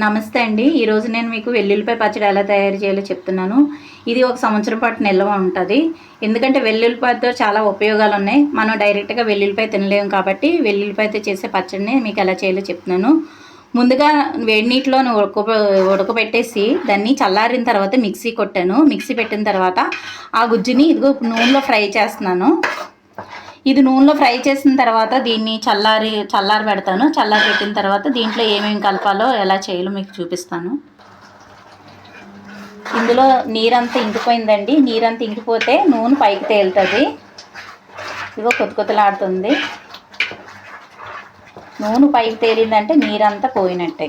నమస్తే అండి. ఈరోజు నేను మీకు వెల్లుల్లిపాయ పచ్చడి ఎలా తయారు చేయాలో చెప్తున్నాను. ఇది ఒక సంవత్సరం పాటు నిల్వ ఉంటుంది. ఎందుకంటే వెల్లుల్లిపాయతో చాలా ఉపయోగాలు ఉన్నాయి. మనం డైరెక్ట్గా వెల్లుల్లిపాయ తినలేము కాబట్టి వెల్లుల్లిపాయతో చేసే పచ్చడిని మీకు ఎలా చేయాలో చెప్తున్నాను. ముందుగా వేడి నీటిలో ఉడక ఉడకబెట్టేసి దాన్ని చల్లారిన తర్వాత మిక్సీ కొట్టాను. మిక్సీ పెట్టిన తర్వాత ఆ గుజ్జుని ఇదిగో నూనెలో ఫ్రై చేస్తున్నాను. ఇది నూనెలో ఫ్రై చేసిన తర్వాత దీన్ని చల్లారి చల్లారి పెడతాను. చల్లారి పెట్టిన తర్వాత దీంట్లో ఏమేమి కలపాలో ఎలా చేయాలో మీకు చూపిస్తాను. ఇందులో నీరంతా ఇంకిపోయిందండి. నీరంతా ఇంకిపోతే నూనె పైకి తేలుతుంది. ఇదిగో కొత్త కొత్తలాడుతుంది. నూనె పైకి తేలిందంటే నీరంతా పోయినట్టే.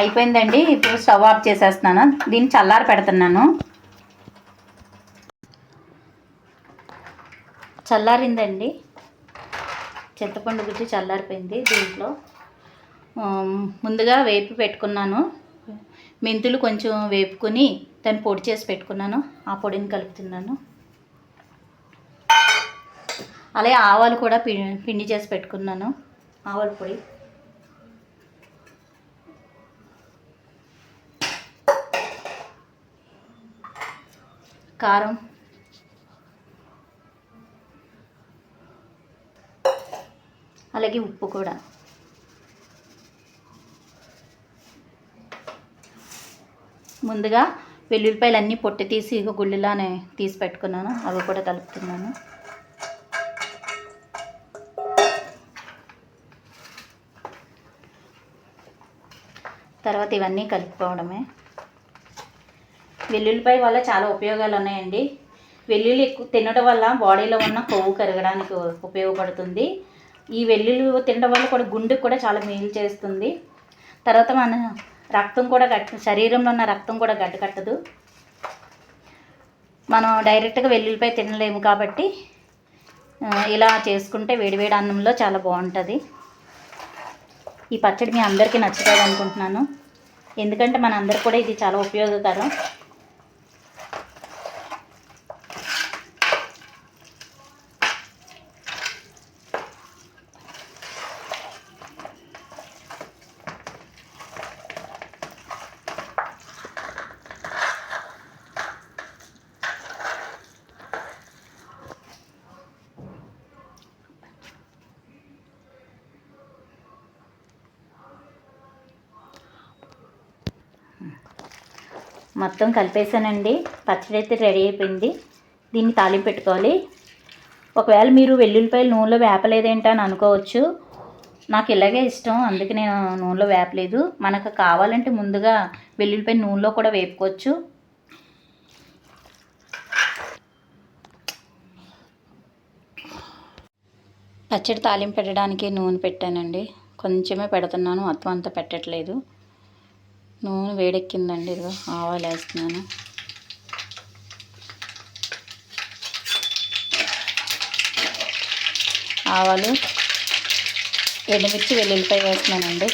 అయిపోయిందండి. ఇప్పుడు స్టవ్ ఆఫ్ చేసేస్తున్నాను. దీన్ని చల్లారి పెడుతున్నాను. చల్లారిందండి. చింతపండు గుజ్జు చల్లారిపోయింది దీంట్లో. ముందుగా వేపి పెట్టుకున్నాను. మెంతులు కొంచెం వేపుకొని దాన్ని పొడి చేసి పెట్టుకున్నాను. ఆ పొడిని కలుపుతున్నాను. అలాగే ఆవాలు కూడా పి- పిండి చేసి పెట్టుకున్నాను. ఆవాల పొడి. కారం. అలాగే ఉప్పు కూడా. ముందుగా వెల్లుల్లిపాయలు అన్నీ పొట్టి తీసి ఇక గుళ్ళులానే తీసి పెట్టుకున్నాను. అవి కూడా కలుపుతున్నాను. తర్వాత ఇవన్నీ కలుపుకోవడమే. వెల్లుల్లిపాయ వల్ల చాలా ఉపయోగాలు ఉన్నాయండి. వెల్లుల్లి ఎక్కువ తినడం వల్ల బాడీలో ఉన్న కొవ్వు కరగడానికి ఉపయోగపడుతుంది. ఈ వెల్లుల్లి తినడం వల్ల కూడా గుండెకు కూడా చాలా మేలు చేస్తుంది. తర్వాత మన రక్తం కూడా గట్ శరీరంలో ఉన్న రక్తం కూడా గడ్డ కట్టదు. మనం డైరెక్ట్గా వెల్లుల్లిపై తినలేము కాబట్టి ఇలా చేసుకుంటే వేడివేడి అన్నంలో చాలా బాగుంటుంది. ఈ పచ్చడి మీ అందరికీ నచ్చుతుంది అనుకుంటున్నాను. ఎందుకంటే మన కూడా ఇది చాలా ఉపయోగకరం. మొత్తం కలిపేసానండి పచ్చడి అయితే రెడీ అయిపోయింది. దీన్ని తాలింపు పెట్టుకోవాలి. ఒకవేళ మీరు వెల్లుల్లిపాయలు నూనెలో వేపలేదేంటా అని అనుకోవచ్చు. నాకు ఇలాగే ఇష్టం. అందుకే నేను నూనెలో వేపలేదు. మనకు కావాలంటే ముందుగా వెల్లుల్లిపాయ నూనెలో కూడా వేపుకోవచ్చు. పచ్చడి తాలింపు పెట్టడానికి నూనె పెట్టానండి. కొంచెమే పెడుతున్నాను. మొత్తం అంతా పెట్టట్లేదు. నూనె వేడెక్కిందండి ఇదిగో ఆవాలు వేస్తున్నాను ఆవాలు ఎండుమిర్చి వెల్లుల్లిపాయ వేస్తున్నానండి.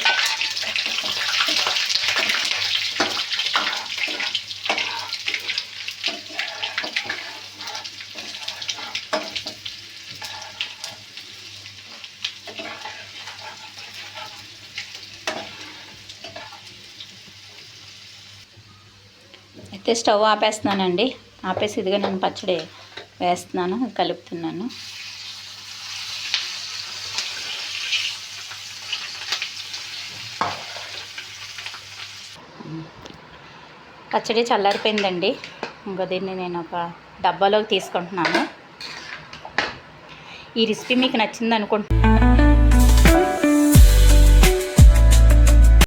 అయితే స్టవ్ ఆపేస్తున్నానండి. ఆపేసి ఇదిగా నేను పచ్చడి వేస్తున్నాను కలుపుతున్నాను. పచ్చడి చల్లారిపోయిందండి. ఇంకా దీన్ని నేను ఒక డబ్బాలోకి తీసుకుంటున్నాను. ఈ రెసిపీ మీకు నచ్చింది అనుకుంటున్నాను